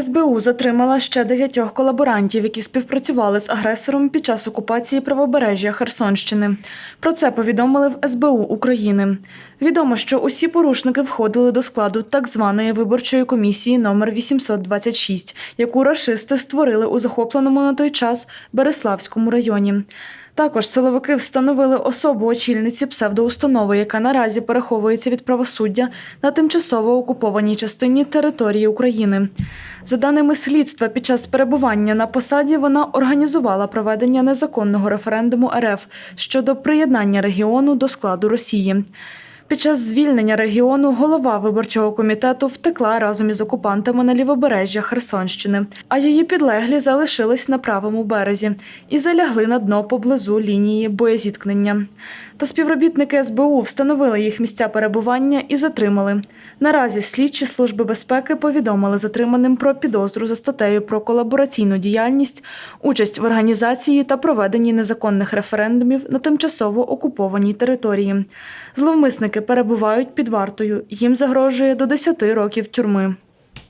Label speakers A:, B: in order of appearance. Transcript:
A: СБУ затримала ще дев'ятьох колаборантів, які співпрацювали з агресором під час окупації правобережжя Херсонщини. Про це повідомили в СБУ України. Відомо, що усі порушники входили до складу так званої виборчої комісії номер 826, яку рашисти створили у захопленому на той час Береславському районі. Також силовики встановили особу очільниці псевдоустанови, яка наразі переховується від правосуддя на тимчасово окупованій частині території України. За даними слідства, під час перебування на посаді вона організувала проведення незаконного референдуму РФ щодо приєднання регіону до складу Росії. Під час звільнення регіону голова виборчого комітету втекла разом із окупантами на лівобережжя Херсонщини, а її підлеглі залишились на правому березі і залягли на дно поблизу лінії боєзіткнення. Та співробітники СБУ встановили їх місця перебування і затримали. Наразі слідчі служби безпеки повідомили затриманим про підозру за статтею про колабораційну діяльність, участь в організації та проведенні незаконних референдумів на тимчасово окупованій території. Зловмисники перебувають під вартою. Їм загрожує до 10 років тюрми.